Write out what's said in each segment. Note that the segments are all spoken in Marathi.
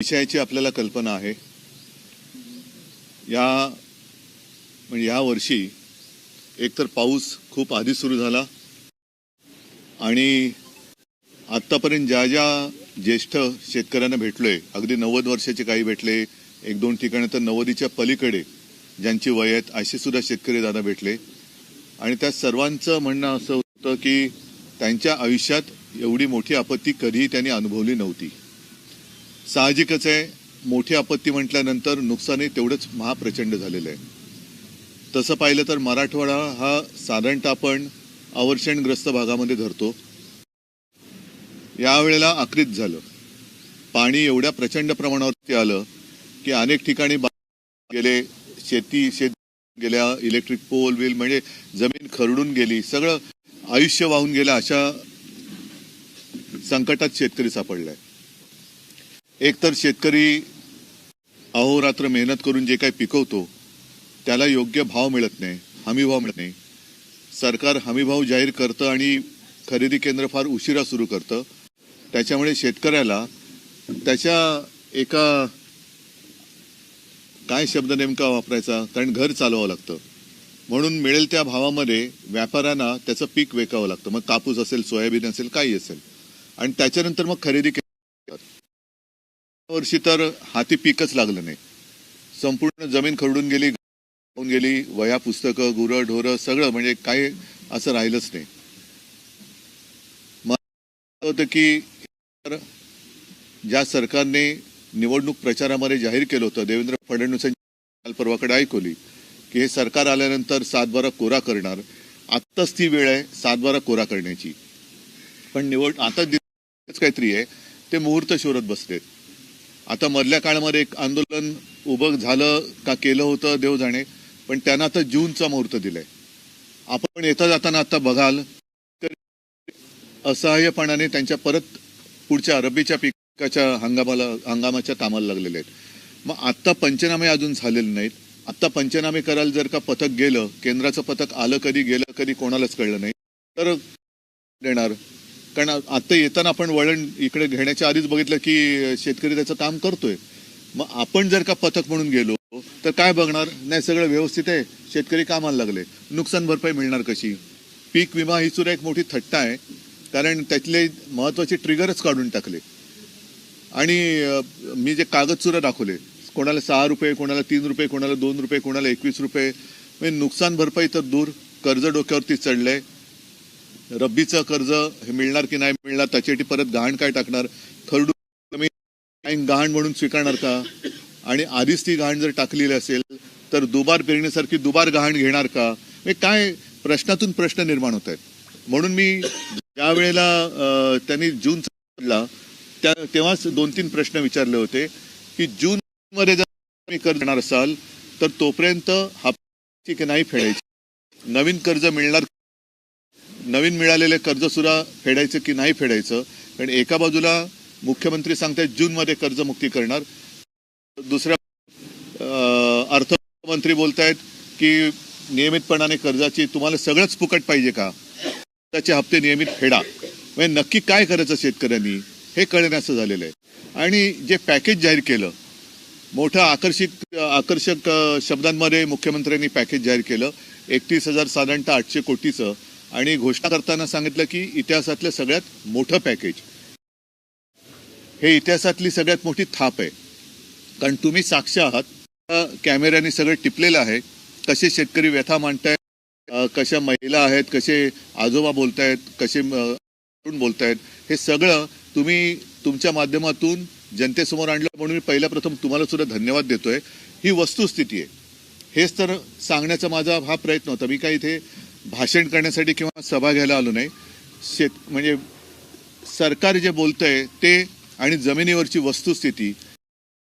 विषयाची आपल्याला कल्पना आहे. या म्हणजे या वर्षी एकतर पाऊस खूप आधी सुरू झाला आणि आत्तापर्यंत ज्या ज्या ज्येष्ठ शेतकऱ्यांना भेटलोय अगदी नव्वद वर्षाचे काही भेटले एक दोन ठिकाणी तर नव्वदीच्या पलीकडे ज्यांची वय आहेत असे सुद्धा शेतकरी दादा भेटले. आणि त्या सर्वांचं म्हणणं असं होतं की त्यांच्या आयुष्यात एवढी मोठी आपत्ती कधीही त्यांनी अनुभवली नव्हती. साहजिकच आहे. मोठी आपत्ती म्हटल्यानंतर नुकसानही तेवढंच महाप्रचंड झालेलं आहे. तसं पाहिलं तर मराठवाडा हा साधारणतः आपण अवर्षणग्रस्त भागामध्ये धरतो. यावेळेला आक्रीत झालं. पाणी एवढ्या प्रचंड प्रमाणावरती आलं की अनेक ठिकाणी गेले शेती शेत गेल्या इलेक्ट्रिक पोल बिल म्हणजे जमीन खरडून गेली सगळं आयुष्य वाहून गेलं अशा संकटात शेतकरी सापडलाय. एकतर शेतकरी अहोरात्र मेहनत करून जे काही पिकवतो त्याला योग्य भाव मिळत नाही हमीभाव मिळत नाही. सरकार हमीभाव जाहीर करतं आणि खरेदी केंद्र फार उशिरा सुरू करतं. त्याच्यामुळे शेतकऱ्याला त्याच्या एका काय शब्द नेमका वापरायचा? कारण घर चालवावं लागतं. म्हणून मिळेल त्या भावामध्ये व्यापाऱ्यांना त्याचं पीक विकावं लागतं. मग कापूस असेल सोयाबीन असेल काही असेल. आणि त्याच्यानंतर मग खरेदी वर्षी तर हाती पीकच लागलं नाही. संपूर्ण जमीन खरडून गेली होऊन गेली वया पुस्तकं गुरं ढोरं सगळं म्हणजे काही असं राहिलंच नाही. मग होतं की ज्या सरकारने निवडणूक प्रचारामध्ये जाहीर केलं होतं देवेंद्र फडणवीसांची काल परवाकडे ऐकवली की हे सरकार आल्यानंतर सातबारा कोरा करणार. आत्ताच ती वेळ आहे सातबारा कोरा करण्याची. पण निवड आता काहीतरी आहे ते मुहूर्त शोधत बसलेत. आता मधल्या काळामध्ये एक आंदोलन उभं झालं का केलं होतं देव जाणे पण त्यांना आता जूनचा मुहूर्त दिलाय. आपण येता जाताना आता बघाल तर असहाय्यपणाने त्यांच्या परत पुढच्या रब्बीच्या पिकाच्या हंगामाला हंगामाच्या कामाला लागलेले आहेत. मग आत्ता पंचनामे अजून झालेले नाहीत. आत्ता पंचनामे करायला जर का पथक गेलं केंद्राचं पथक आलं कधी गेलं कधी कोणालाच कळलं नाही. तर देणार. कारण आता येताना आपण वळण इकडे घेण्याच्या आधीच बघितलं की शेतकरी त्याचं काम करतोय. मग आपण जर का पथक म्हणून गेलो तर काय बघणार? नाही सगळं व्यवस्थित आहे. शेतकरी कामाला लागले. नुकसान भरपाई मिळणार कशी? पीक विमा ही सुद्धा एक मोठी थट्टा आहे कारण त्यातले महत्त्वाचे ट्रिगरच काढून टाकले. आणि मी जे कागद सुद्धा दाखवले कोणाला सहा रुपये कोणाला तीन रुपये कोणाला दोन रुपये कोणाला एकवीस रुपये म्हणजे नुकसान भरपाई तर दूर. कर्ज डोक्यावरती चढलंय. रब्बीचं कर्ज हे मिळणार की नाही मिळणार त्याच्यासाठी परत गहाण काय टाकणार? खरडू तुम्ही गहाण म्हणून स्वीकारणार का? आणि आधीच ती गहाण जर टाकलेली असेल तर दुबार पेरणीसारखी दुबार गहाण घेणार का? हे काय प्रश्नातून प्रश्न निर्माण होत आहेत. म्हणून मी ज्या वेळेला त्यांनी जून ला त्या तेव्हाच दोन तीन प्रश्न विचारले होते की जून मध्ये जर तुम्ही कर्ज देणार असाल तर तोपर्यंत हा की नाही फेडायची? नवीन कर्ज मिळणार नवीन मिळालेले कर्ज सुद्धा फेडायचं की नाही फेडायचं कारण एका बाजूला मुख्यमंत्री सांगतायत जून मध्ये कर्जमुक्ती करणार. दुसऱ्या अर्थमंत्री बोलतायत की नियमितपणाने कर्जाची तुम्हाला सगळंच फुकट पाहिजे का? त्याचे हप्ते नियमित फेडा. म्हणजे नक्की काय करायचं शेतकऱ्यांनी हे कळण्याचं झालेलं आहे. आणि जे पॅकेज जाहीर केलं मोठं आकर्षित आकर्षक शब्दांमध्ये मुख्यमंत्र्यांनी पॅकेज जाहीर केलं एकतीस हजार साधारणतः आठशे कोटीचं आणि घोषणा करताना सांगितलं की इतिहासातलं सगळ्यात मोठं पॅकेज हे इतिहासातली सगळ्यात मोठी थाप आहे. कारण तुम्ही साक्ष आहात. कॅमेऱ्याने सगळं टिपलेलं आहे. कसे शेतकरी व्यथा मांडतायत कशा महिला आहेत कसे आजोबा बोलतायत कसे बोलतायत हे सगळं तुम्ही तुमच्या माध्यमातून जनतेसमोर आणलं. म्हणून मी पहिल्या प्रथम तुम्हाला सुद्धा धन्यवाद देतोय. ही वस्तुस्थिती आहे. हेच तर सांगण्याचा माझा हा प्रयत्न होता. मी काय इथे भाषण करण्यासाठी किंवा सभा घ्यायला आलो नाही. शेत म्हणजे सरकार जे बोलतंय ते आणि जमिनीवरची वस्तुस्थिती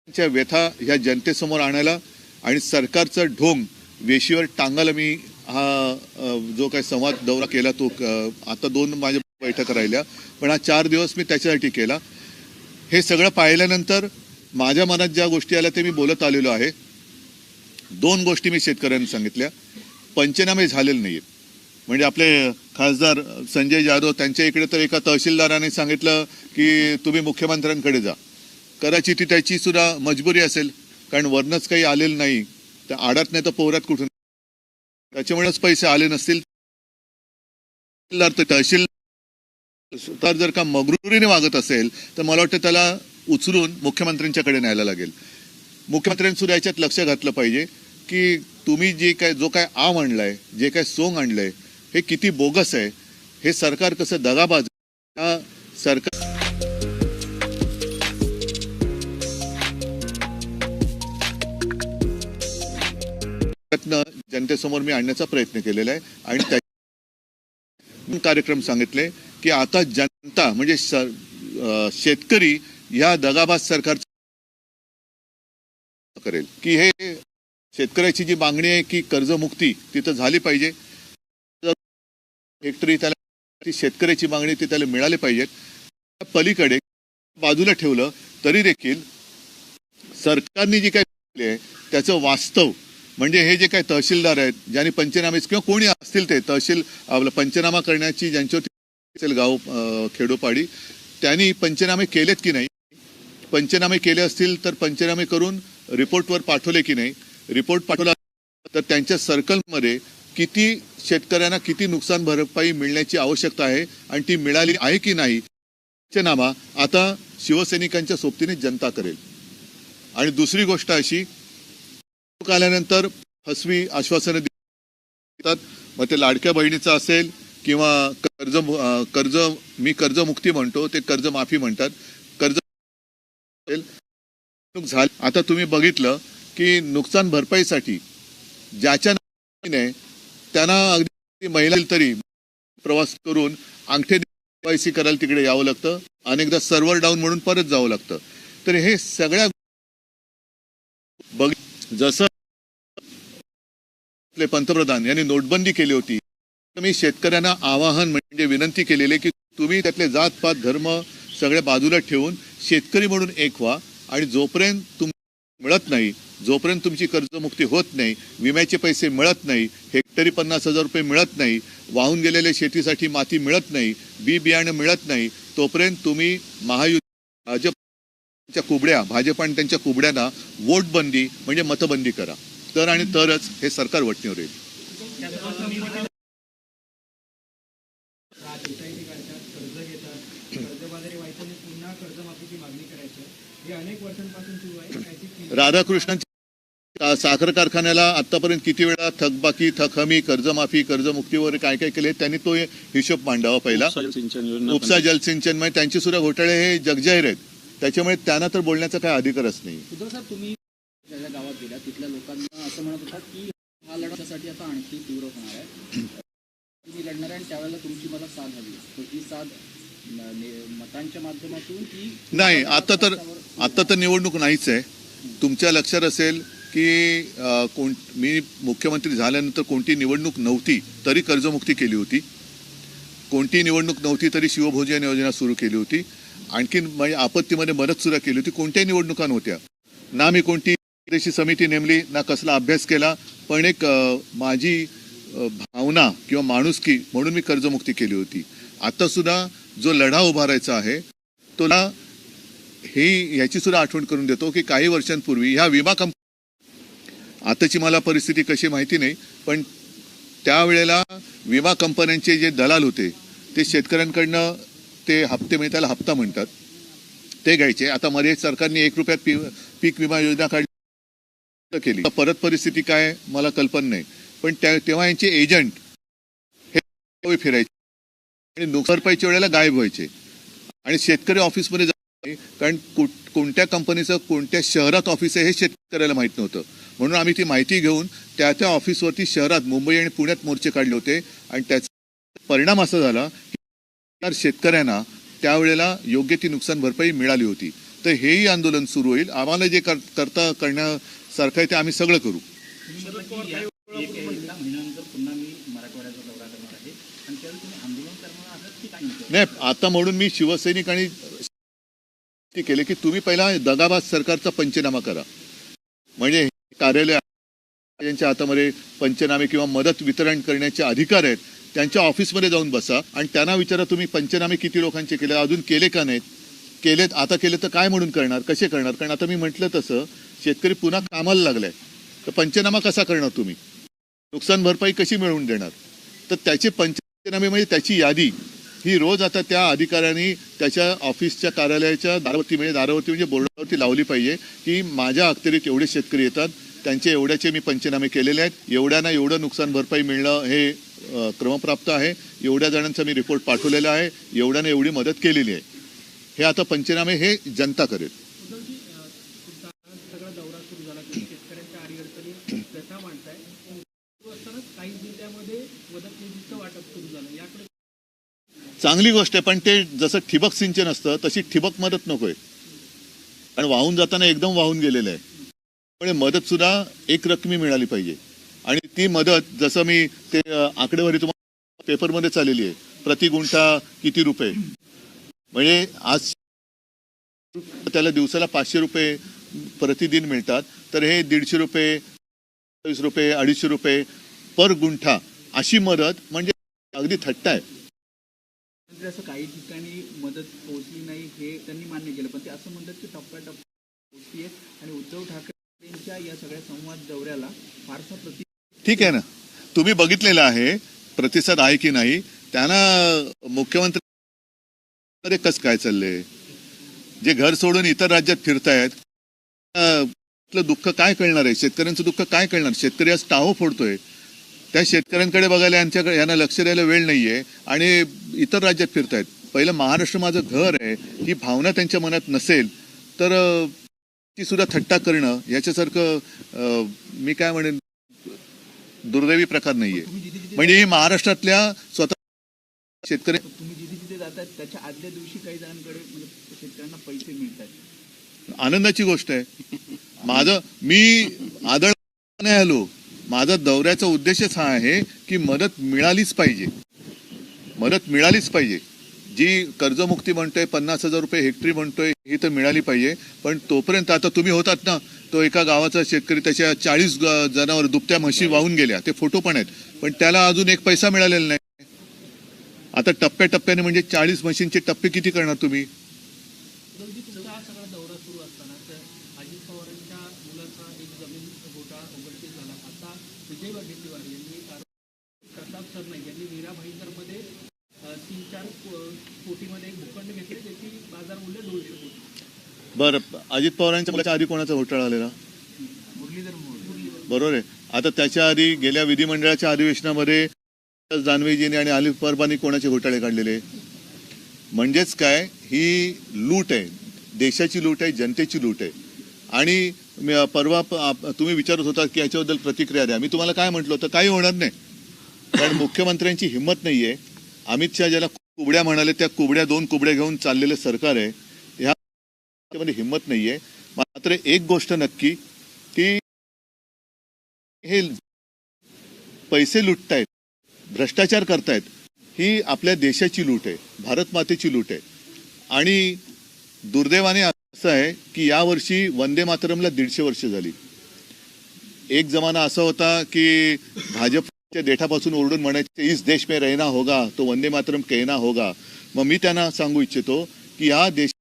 च्या व्यथा ह्या जनतेसमोर आणायला आणि सरकारचं ढोंग वेशीवर टांगायला मी हा जो काही संवाद दौरा केला तो आता दोन माझ्या बैठका राहिल्या. पण हा चार दिवस मी त्याच्यासाठी केला. हे सगळं पाहिल्यानंतर माझ्या मनात ज्या गोष्टी आल्या ते मी बोलत आलेलो आहे. दोन गोष्टी मी शेतकऱ्यांना सांगितल्या. पंचनामे झालेले आहेत म्हणजे आपले खासदार संजय जाधव त्यांच्या इकडे तर एका तहसीलदाराने सांगितलं की तुम्ही मुख्यमंत्र्यांकडे जा. कदाचित ती त्याची सुद्धा मजबुरी असेल कारण वरनच काही आलेलं नाही. त्या आडात नाही तर पोहरात कुठून? त्याच्यामुळेच पैसे आले नसतील. तर तहसील तर जर का मगरुरीने वागत असेल तर मला वाटतं त्याला उचलून मुख्यमंत्र्यांच्याकडे न्यायला लागेल. मुख्यमंत्र्यांनी सुद्धा याच्यात लक्ष घातलं पाहिजे की तुम्ही जे काय जो काय आम आणलाय जे काय सोंग आणलंय हे किती बोगस आहे? हे सरकार कसं दगाबाज सरकार जनतेसमोर मी आणण्याचा प्रयत्न केलेला आहे आणि त्या कार्यक्रम सांगितले की आता जनता म्हणजे शेतकरी या दगाबाज सरकार करेल. की हे शेतकऱ्याची जी मागणी आहे की कर्जमुक्ती तिथं झाली पाहिजे हेक्टरी त्याला ती शेतकऱ्याची मागणी ती त्याला मिळाली पाहिजेत. त्या पलीकडे बाजूला ठेवलं तरी देखील सरकारने जे काय केले आहे त्याचं वास्तव म्हणजे हे जे काही तहसीलदार आहेत ज्यांनी पंचनामे किंवा कोणी असतील ते तहसील आपलं पंचनामा करण्याची ज्यांच्यावर गाव खेडोपाडी त्यांनी पंचनामे केलेत की नाही? पंचनामे केले असतील तर पंचनामे करून रिपोर्टवर पाठवले की नाही? रिपोर्ट पाठवला तर त्यांच्या सर्कलमध्ये किती शेतकऱ्यांना किती नुकसान भरपाई मिळण्याची आवश्यकता आहे आणि ती मिळाली आहे की नाही नामा आता शिवसैनिकांच्या सोबतीने जनता करेल. आणि दुसरी गोष्ट अशी आल्यानंतर फसवी आश्वासनं देतात. मग ते लाडक्या बहिणीचं असेल किंवा कर्ज कर्ज मी कर्जमुक्ती म्हणतो ते कर्जमाफी म्हणतात. कर्ज झालं. आता तुम्ही बघितलं की नुकसान भरपाईसाठी ज्याच्या त्यांना अगदी महिला तरी प्रवास करून अंगठे केवायसी करायला तिकडे यावं लागतं. अनेकदा सर्व्हर डाऊन म्हणून परत जावं लागतं. तर हे सगळ्या बघ जसं आपले पंतप्रधान यांनी नोटबंदी केली होती तर मी शेतकऱ्यांना आवाहन म्हणजे विनंती केलेली की तुम्ही त्यातले जात पात धर्म सगळ्या बाजूला ठेवून शेतकरी म्हणून एक व्हा आणि जोपर्यंत तुम मिळत नाही. जोपर्यंत तुमची कर्जमुक्ती होत नाही विम्याचे पैसे मिळत नाही हेक्टरी पन्नास हजार रुपये मिळत नाही वाहून गेलेल्या शेतीसाठी माती मिळत नाही बी बियाणं मिळत नाही तोपर्यंत तुम्ही महायुती भाजपच्या कुबड्या भाजप आणि त्यांच्या कुबड्यांना वोट बंदी म्हणजे मतबंदी करा. तर आणि तरच हे सरकार वटणीवर येईल. कर्ज घेतात कर्जबाजारी व्हायचं आणि पुन्हा कर्जमाफीची मागणी करायचं हे अनेक वर्षांपासून सुरू आहे. त्याची किंमत राधाकृष्णांच्या साखर कारखान्याला आतापर्यंत किती वेळा थकबाकी थकहमी कर्जमाफी कर्जमुक्ती वगैरे काय काय केले त्यांनी तो हिशोब मांडावा पहिला. उपसा जलसिंचनमध्ये त्यांचे सुद्धा घोटाळे हे जगजाहीर आहेत. त्याच्यामुळे त्यांना तर बोलण्याचा काय अधिकारच नाही. तुम्ही ज्या ज्या गावात गेल्या तिथल्या लोकांना असं म्हणत होता की हा लढा त्यासाठी आता आणखी तीव्र होणार आहे. तुम्ही लढणार आहे आणि त्यावेळेला तुमची मला साथ हवी तर ती साथ मतांच्या माध्यमातून नाही आता तर आता तर निवडणूक नाहीच आहे. तुमच्या लक्षात असेल की कोण मी मुख्यमंत्री झाल्यानंतर कोणती निवडणूक नव्हती तरी कर्जमुक्ती केली होती. कोणती निवडणूक नव्हती तरी शिवभोजन योजना सुरू केली होती. आणखीन म्हणजे आपत्तीमध्ये मदत सुद्धा केली होती. कोणत्याही निवडणुका नव्हत्या ना मी कोणती विदेशी समिती नेमली ना कसला अभ्यास केला पण एक माझी भावना किंवा माणुसकी म्हणून मी कर्जमुक्ती केली होती. आता सुद्धा जो लढा उभारायचा आहे तो ना ही सुद्धा आठवण करून देतो की काही वर्षांपूर्वी ह्या विमा कंप आताची मला परिस्थिती कशी माहिती नाही पण त्यावेळेला विमा कंपन्यांचे जे दलाल होते ते शेतकऱ्यांकडनं ते हप्ते म्हणजे त्याला हप्ता म्हणतात. ते घ्यायचे. आता मध्ये सरकारने एक रुपयात पी पीक विमा योजना काढली. केली. परत परिस्थिती काय मला कल्पना नाही. पण त्या तेव्हा यांचे एजंट हे फिरायचे. आणि नुकसानपाईच्या वेळेला गायब व्हायचे. आणि शेतकरी ऑफिसमध्ये कारण कोणत्या कंपनीचं कोणत्या शहरात ऑफिस आहे हे शेतकऱ्याला माहीत नव्हतं. म्हणून आम्ही ती माहिती घेऊन त्या त्या ऑफिसवरती शहरात मुंबई आणि पुण्यात मोर्चे काढले होते. आणि त्याचा परिणाम असा झाला की शेतकऱ्यांना त्यावेळेला योग्य ती नुकसान भरपाई मिळाली होती. तर हेही आंदोलन सुरू होईल. आम्हाला जे कर- करता करण्यासारखं आहे ते आम्ही सगळं करू. नाही आता म्हणून मी शिवसैनिक आणि केले की तुम्ही पहिला दगाबाज सरकारचा पंचनामा करा. म्हणजे कार्यालय ज्यांच्या हातामध्ये पंचनामे किंवा मदत वितरण करण्याचे अधिकार आहेत त्यांच्या ऑफिसमध्ये जाऊन बसा आणि त्यांना विचारा तुम्ही पंचनामे किती लोकांचे केले अजून केले का नाहीत? केलेत आता केले तर काय म्हणून करणार कसे करणार? कारण आता मी म्हटलं तसं शेतकरी पुन्हा कामाला लागलाय. तर पंचनामा कसा करणार तुम्ही? नुकसान भरपाई कशी मिळवून देणार? तर त्याचे पंचनामे म्हणजे त्याची यादी ही रोज आता त्या अधिकाऱ्यांनी त्याच्या ऑफिसच्या कार्यालयाच्या दारावरती म्हणजे दारावरती म्हणजे बोर्डावरती लावली पाहिजे की माझ्या अखत्यारीत एवढे शेतकरी येतात त्यांचे एवढ्याचे मी पंचनामे केलेले आहेत एवढ्यांना एवढं नुकसान भरपाई मिळणं हे क्रमप्राप्त आहे एवढ्या जणांचा मी रिपोर्ट पाठवलेला आहे एवढ्यानं एवढी मदत केलेली आहे. हे आता पंचनामे हे जनता करेल उद्धवजी अं, तुमचा सगळा दौरा सुरू झाला की शेतकऱ्यांच्या अडीअडचणी व्यथा मांडताय सुरू असतानाच काही जिल्ह्यामध्ये मदत निधीचं वाटप सुरू झालं. याकडे चांगली गोष्ट आहे पण ते जसं ठिबक सिंचन असतं तशी ठिबक मदत नकोय. कारण वाहून जाताना एकदम वाहून गेलेलं आहे. त्यामुळे मदत सुद्धा एक रकमी मिळाली पाहिजे. आणि ती मदत जसं मी ते आकडेवारी तुम्हाला पेपरमध्ये चाललेली आहे प्रति गुंठा किती रुपये? म्हणजे आज त्याला दिवसाला पाचशे रुपये प्रतिदिन मिळतात. तर हे दीडशे रुपये रुपये अडीचशे रुपये पर गुंठा अशी मदत म्हणजे अगदी थट्टा आहे. असं काही ठिकाणी मदत पोहोचली नाही हे त्यांनी मान्य केलं पण ते असं म्हणतात की टप्प्याटप्प्यात पोहोचली आहे आणि उद्धव ठाकरेंच्या या सगळ्या संवाद दौऱ्याला फारसा प्रति ठीक आहे ना? तुम्ही बघितलेलं आहे प्रतिसाद आहे की नाही? त्यांना मुख्यमंत्री कस काय चाललंय? जे घर सोडून इतर राज्यात फिरतायत दुःख काय कळणार आहे? शेतकऱ्यांचं दुःख काय कळणार? शेतकरी आज टाहो फोडतोय. त्या शेतकऱ्यांकडे बघायला यांच्याकडे यांना लक्ष द्यायला वेळ नाहीये आणि इतर राज्यात फिरतायत. पहिलं महाराष्ट्र माझं घर आहे ही भावना त्यांच्या मनात नसेल तर ती सुद्धा थट्टा करणं याच्यासारखं मी काय म्हणेन दुर्दैवी प्रकार नाहीये. म्हणजे ही महाराष्ट्रातल्या स्वतः शेतकरी तुम्ही जिथे जिथे जातात त्याच्या आदल्या दिवशी काही जणांकडे म्हणजे शेतकऱ्यांना पैसे मिळतात. आनंदाची गोष्ट आहे. माझं मी आदळ नाही आलो. माझा दौऱ्याचा उद्देशच हा आहे की मदत मिळालीच पाहिजे. मदत मिळालीच पाहिजे. जी कर्जमुक्ती म्हणतोय पन्नास हजार रुपये हेक्टरी म्हणतोय ही तर मिळाली पाहिजे. पण तोपर्यंत आता तुम्ही होतात ना तो एका गावाचा शेतकरी त्याच्या चाळीस जनावर दुभत्या म्हशी वाहून गेल्या. ते फोटो पण आहेत. पण त्याला अजून एक पैसा मिळालेला नाही. आता टप्प्याटप्प्याने म्हणजे चाळीस म्हशींचे टप्पे किती करणार तुम्ही उद्धवजी तुमचा हा सगळा दौरा सुरू असताना तर अजित पवारांच्या मुलाचा एक जमीन घोटाळा उघडकीस झाला आता विजय वडेट्टीवार यांनी आरोप- प्रताप सरनाईक यांनी मीरा भाईंदरमध्ये अ, तीन चार को- कोटीमध्ये एक भूखंड घेतले ज्याची बाजार मूल्य दोनशे कोटी बरं अजित पवारांच्या मुलाच्या आधी कोणाचा घोटाळा आलेला बरोबर आहे. आता त्याच्या आधी गेल्या विधिमंडळाच्या अधिवेशनामध्ये जानवेजीने आणि अलिफ परबानी कोणाचे घोटाळे काढलेले? म्हणजेच काय? ही लूट आहे. देशाची लूट आहे जनतेची लूट आहे. आणि परवा तुम्ही विचारत होता की याच्याबद्दल प्रतिक्रिया द्या. मी तुम्हाला काय म्हटलं होतं? काही होणार नाही. कारण मुख्यमंत्र्यांची हिंमत नाहीये. अमित शहा ज्याला कुबड्या म्हणाले त्या कुबड्या दोन कुबड्या घेऊन चाललेलं सरकार आहे. त्यामध्ये हिंमत नाही आहे मात्र एक गोष्ट नक्की की हे पैसे लुटतायत भ्रष्टाचार करतायत ही आपल्या देशाची लूट आहे भारत मातेची लूट आहे. आणि दुर्दैवाने असं आहे की यावर्षी वंदे मातरमला दीडशे वर्ष झाली. एक जमाना असा होता की भाजपच्या देठापासून ओरडून म्हणायचे इस देश में रहना होगा तो वंदे मातरम कहना होगा. मग मी त्यांना सांगू इच्छितो की या देश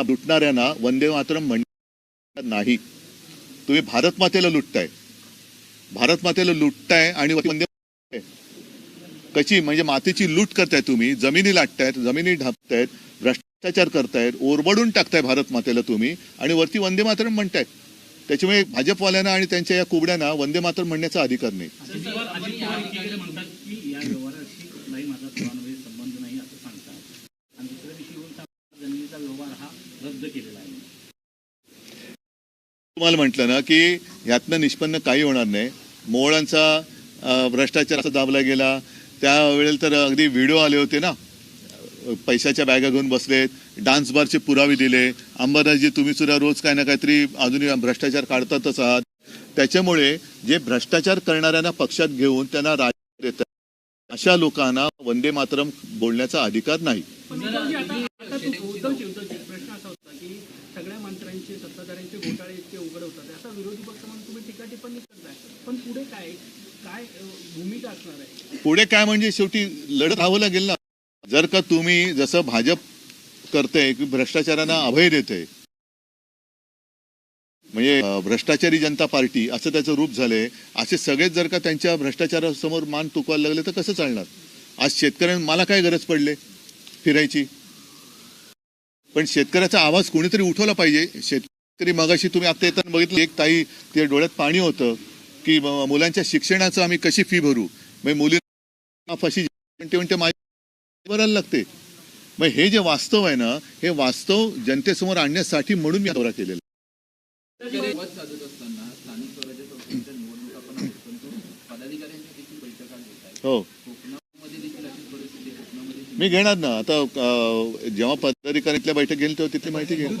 लुटणाऱ्यांना वंदे मातरम म्हणणार नाही. तुम्ही भारत मातेला लुटताय. भारत मातेला लुटताय आणि वंदे कशी? म्हणजे मातेची लूट करताय तुम्ही जमिनी लाटतायत जमिनी ढापतायत भ्रष्टाचार करतायत ओरबडून टाकताय भारत मातेला तुम्ही आणि वरती वंदे मातरम म्हणतायत. त्याच्यामुळे भाजपवाल्यांना आणि त्यांच्या या कुबड्यांना वंदे मातरम म्हणण्याचा अधिकार नाही अजित पवार अजित पवार एकीकडे म्हणतात की या व्यवहाराशी कुठलाही माझा पुराणमध्ये संबंध नाही असं सांगतात आणि दुसऱ्या दिवशी येऊन सांगतात जमिनीचा व्यवहार हा रद्द केलेला आहे तुम्हाला म्हटलं ना की ह्यातनं निष्पन्न काही होणार नाही. मोहळांचा भ्रष्टाचाराचा भ्रष्टाचार असा दाबला गेला. त्यावेळेला तर अगदी व्हिडिओ आले होते ना. पैशाच्या बॅगा घेऊन बसलेत डान्स बारचे पुरावे दिले. अंबादासजी तुम्ही सुद्धा रोज काही ना काहीतरी अजूनही भ्रष्टाचार काढतातच आहात. त्याच्यामुळे जे भ्रष्टाचार करणाऱ्यांना पक्षात घेऊन त्यांना राज देतात अशा लोकांना वंदे मातरम बोलण्याचा अधिकार नाही पण उद्धवजी आता आता तू उद्धवजी उद्धवजी प्रश्न असा होता की सगळ्या मंत्र्यांचे सत्ताधाऱ्यांचे घोटाळे इतके उघड होतात आता विरोधी पक्ष म्हणून तुम्ही टीका टिप्पणी करताय पण पुढे काय काय अ, भूमिका असणार आहे. पुढे काय म्हणजे शेवटी लढत राहावं लागेल ना? जर का तुम्ही जसं भाजप करते की भ्रष्टाचारांना अभय देते म्हणजे भ्रष्टाचारी जनता पार्टी असं त्याचं रूप झालंय असे सगळेच जर का त्यांच्या भ्रष्टाचारासमोर मान तुकवायला लागले तर कसं चालणार? आज शेतकऱ्यांना मला काय गरज पडले फिरायची? पण शेतकऱ्याचा आवाज कोणीतरी उठवला पाहिजे? शेतकरी मगाशी तुम्ही आता येताना बघितलं एक ताई ते डोळ्यात पाणी होतं. की मुलांच्या शिक्षणाचं आम्ही कशी फी भरू? मग मुलींना फशी म्हणते म्हणते माझी भरायला लागते. मग हे जे वास्तव आहे ना हे वास्तव जनतेसमोर आणण्यासाठी म्हणून मी दौरा केलेला हो. मी घेणार ना. आता जेव्हा पदाधिकाऱ्यांतल्या बैठक घेईल तेव्हा तिथली माहिती घेईल.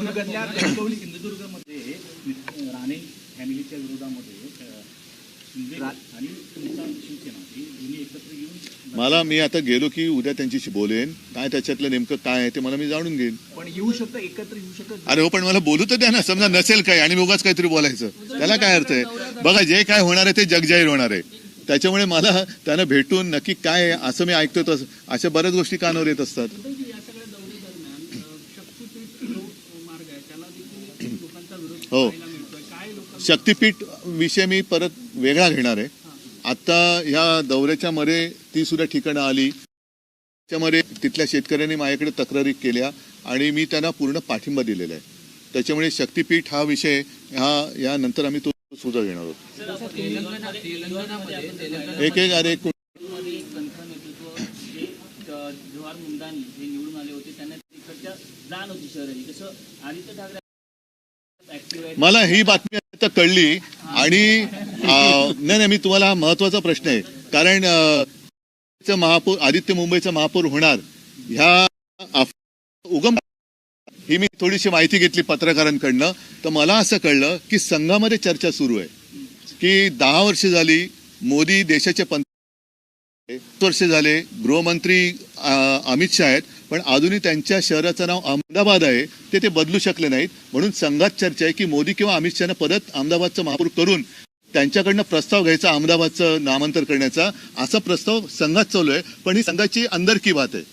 मला मी आता गेलो की उद्या त्यांच्याशी बोलेन. काय त्याच्यातलं नेमकं काय आहे ते मला मी जाणून घेईन. पण येऊ शकतं एकत्र येऊ शकत. अरे हो पण मला बोलू तर द्या ना. समजा नसेल काय आणि उगाच काहीतरी बोलायचं. त्याला काय अर्थ आहे? बघा जे काय होणार आहे ते जगजाहीर होणार आहे. त्याच्यामुळे मला त्यांना भेटून नक्की काय असं मी ऐकतो तसं अशा बऱ्याच गोष्टी कानावर येत असतात. हो. शक्तीपीठ विषय मी परत वेगळा घेणार आहे. आता ह्या दौऱ्याच्या मध्ये ती सुद्धा ठिकाणं आली. त्याच्यामध्ये तिथल्या शेतकऱ्यांनी माझ्याकडे तक्रारी केल्या आणि मी त्यांना पूर्ण पाठिंबा दिलेला आहे. त्याच्यामुळे शक्तीपीठ हा विषय हा यानंतर आम्ही तो सुद्धा घेणार आहोत. एक एक अरे मला ही बातमी आता कळली आणि नाही नाही मी तुम्हाला महत्त्वाचा प्रश्न आहे. कारण महापौर आदित्य मुंबईचा महापौर होणार ह्या उगम ही मी थोडीशी माहिती घेतली पत्रकारांकडनं. तर मला असं कळलं की संघामध्ये चर्चा सुरू आहे. की दहा वर्ष झाली मोदी देशाचे पंत वर्ष झाले गृहमंत्री अमित शहा आहेत पण अजूनही त्यांच्या शहराचं नाव अहमदाबाद आहे ते ते बदलू शकले नाहीत. म्हणून संघात चर्चा आहे की मोदी किंवा अमित शहानं परत अहमदाबादचं महापौर करून त्यांच्याकडनं प्रस्ताव घ्यायचा अहमदाबादचं नामांतर करण्याचा. असा प्रस्ताव संघात चालू आहे पण ही संघाची अंदरकी बात आहे.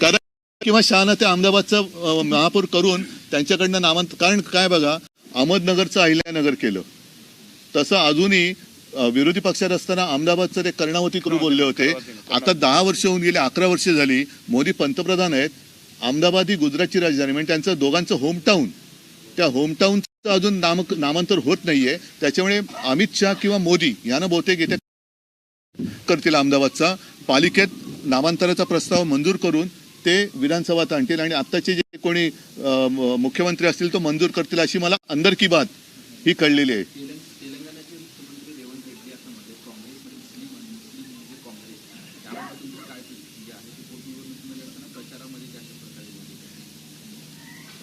कारण किंवा शहानं ते अहमदाबादचं महापौर करून त्यांच्याकडनं नामांतर कारण काय बघा अहमदनगरचं अहिल्यानगर केलं. तसं अजूनही विरोधी पक्षात असताना अहमदाबादचं ते कर्णावती करू बोलले होते. आता दहा वर्ष होऊन गेले अकरा वर्ष झाली मोदी पंतप्रधान आहेत. अहमदाबाद ही गुजरातची राजधानी म्हणजे त्यांचं दोघांचं होमटाऊन त्या होमटाऊन तर अजून नाम नामांतर होत नाहीये. त्याच्यामुळे अमित शहा किंवा मोदी यांना बहुतेक येत्या करतील अहमदाबादचा. पालिकेत नामांतराचा प्रस्ताव मंजूर करून ते विधानसभात आणतील आणि आत्ताचे जे कोणी मुख्यमंत्री असतील तो मंजूर करतील अशी मला अंदर की बात ही कळलेली आहे तेलंग तेलंगणाचे मुख्यमंत्री रेवंत रेड्डी असं म्हणते काँग्रेसमध्ये मुस्लिम आणि मुस्लिम म्हणजे काँग्रेस त्याबाबत तुमची काय जी आहे ती पोटनिवडणुकीमध्ये असताना प्रचारामध्ये जास्त प्रकारे बोलली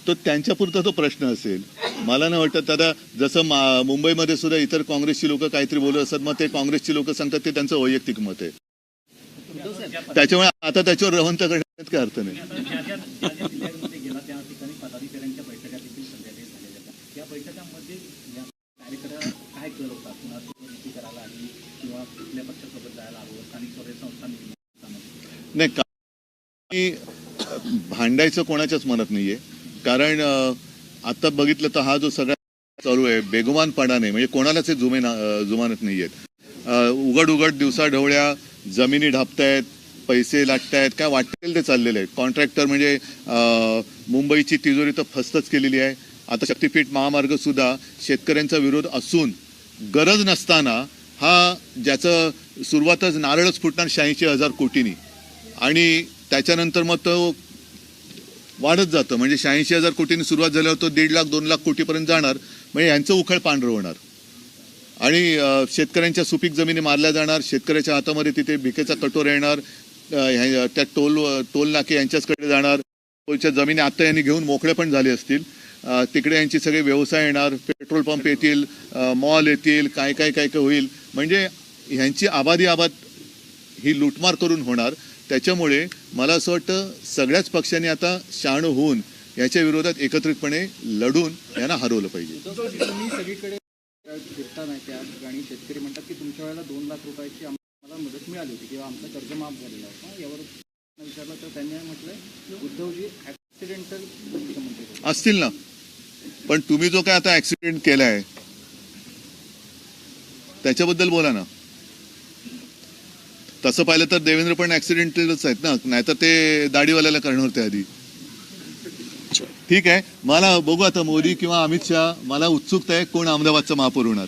तो त्यांच्यापुरता तो प्रश्न असेल. मला नाही वाटत दादा जसं मुंबईमध्ये सुद्धा इतर काँग्रेसची लोक काहीतरी बोलत असतात मग ते काँग्रेसची लोक सांगतात ते त्यांचं वैयक्तिक मत आहे. त्याच्यामुळे आता त्याच्यावर रवंत करण्यात काय अर्थ नाही. नाही भांडायचं कोणाच्याच मनात नाहीये. कारण आता बघितलं तर हा जो सगळा चालू आहे बेगुमानपणाने म्हणजे कोणालाच हे जुमे ना- जुमानत नाहीयेत उघड उघड दिवसाढवळ्या जमिनी ढापतायत पैसे लागतायत काय वाटेल ते चाललेले आहे. कॉन्ट्रॅक्टर म्हणजे मुंबईची तिजोरी तर फस्तच केलेली आहे. आता शक्तीपीठ महामार्ग सुद्धा शेतकऱ्यांचा विरोध असून गरज नसताना हा ज्याचं सुरुवातच नारळच फुटणार शहाऐंशी हजार कोटीनी. आणि त्याच्यानंतर मग तो वाढत जातं. म्हणजे शहाऐंशी हजार कोटींनी सुरुवात झाल्यावर तो दीड लाख दोन लाख कोटीपर्यंत जाणार. म्हणजे यांचं उखळ पांढरं होणार. आणि शेतकऱ्यांच्या सुपीक जमिनी मारल्या जाणार शेतकऱ्याच्या हातामध्ये तिथे भिकेचा कटोरा येणार त्या टोल टोल नाके यांच्याचकडे जाणार. टोलच्या जमिनी आता यांनी घेऊन मोकळे पण झाले असतील. तिकडे यांची सगळे व्यवसाय येणार पेट्रोल पंप येतील मॉल येतील काय काय काय काय होईल. म्हणजे ह्यांची आबादी आबाद ही लुटमार करून होणार. त्याच्यामुळे मला असं वाटतं सगळ्याच पक्षांनी आता शाण होऊन याच्या विरोधात एकत्रितपणे लढून यांना हरवलं पाहिजे. फिरताना त्या ठिकाणी शेतकरी म्हणतात की तुमच्या वेळेला दोन लाख रुपयाची आम्हाला मदत मिळाली होती किंवा आमचं कर्ज माफ झालेलं होतं यावर विचारलं तर त्यांनी म्हटलंय उद्धवजी ऍक्सिडेंटल मुख्यमंत्री होते. असतील ना. पण तुम्ही जो काय आता ऍक्सिडेंट केलाय त्याच्याबद्दल बोला ना. तसं पाहिलं तर देवेंद्र पण ऍक्सिडेंटलच आहेत ना. नाहीतर ते दाढीवाल्याला करणार होते आधी. ठीक आहे. मला बघू आता मोदी किंवा अमित शहा. मला उत्सुकता आहे कोण अहमदाबादचा महापौर होणार.